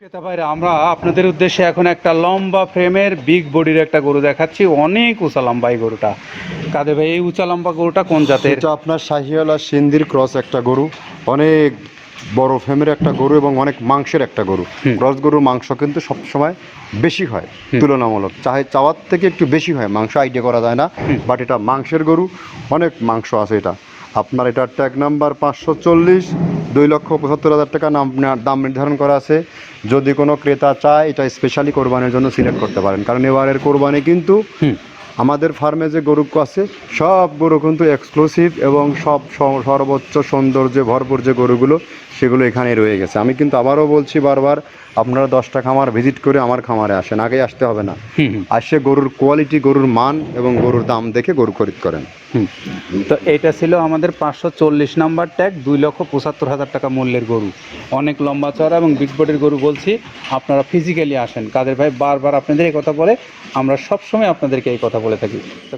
ক্রেতা ভাইরা আমরা আপনাদের উদ্দেশ্যে এখন একটা লম্বা ফ্রেমের বিগ বডির একটা গরু দেখাচ্ছি। অনেক উঁচা লম্বা এই গরুটা। কাদের ভাই এই উঁচা লম্বা গরুটা কোন জাতের? এটা আপনার শাহিওয়ালা সিন্দির ক্রস একটা গরু। অনেক বড় ফ্রেমের একটা গরু এবং অনেক মাংসের একটা গরু। ক্রস গরুর মাংস কিন্তু সবসময় বেশি হয় তুলনামূলক। চাহে চাওয়ার থেকে একটু বেশি হয় মাংস আইডিয়া করা যায় না। বাট এটা মাংসের গরু অনেক মাংস আছে এটা। আপনার এটা ট্যাগ নাম্বার পাঁচশো চল্লিশ দুই লক্ষ পঁচাত্তর হাজার টাকা নাম দাম নির্ধারণ করা আছে যদি কোনো ক্রেতা চায়, এটা স্পেশালি কোরবানির জন্য সিলেক্ট করতে পারেন কারণ এবারের কোরবানি কিন্তু। আমাদের ফার্মে যে গরু আছে সব গরু কিন্তু এক্সক্লুসিভ এবং সব সর্বোচ্চ সৌন্দর্যে ভরপুর যে গরুগুলো সেগুলো এখানে রয়ে গেছে। আমি কিন্তু আবারও বলছি বারবার আপনারা দশটা খামার ভিজিট করে আমার খামারে আসেন আগে আসতে হবে না। আসে গরুর কোয়ালিটি গরুর মান এবং গরুর দাম দেখে গরু খরিদ করেন। তো এটা ছিল আমাদের পাঁচশো চল্লিশ নাম্বার ট্যাগ দুই লক্ষ পঁচাত্তর হাজার টাকা মূল্যের গরু। অনেক লম্বা চড়া এবং বিগ বডির গরু বলছি আপনারা ফিজিক্যালি আসেন। কাদের ভাই বারবার আপনাদের এই কথা বলে আমরা সবসময় আপনাদেরকে এই কথা বলে থাকি। তো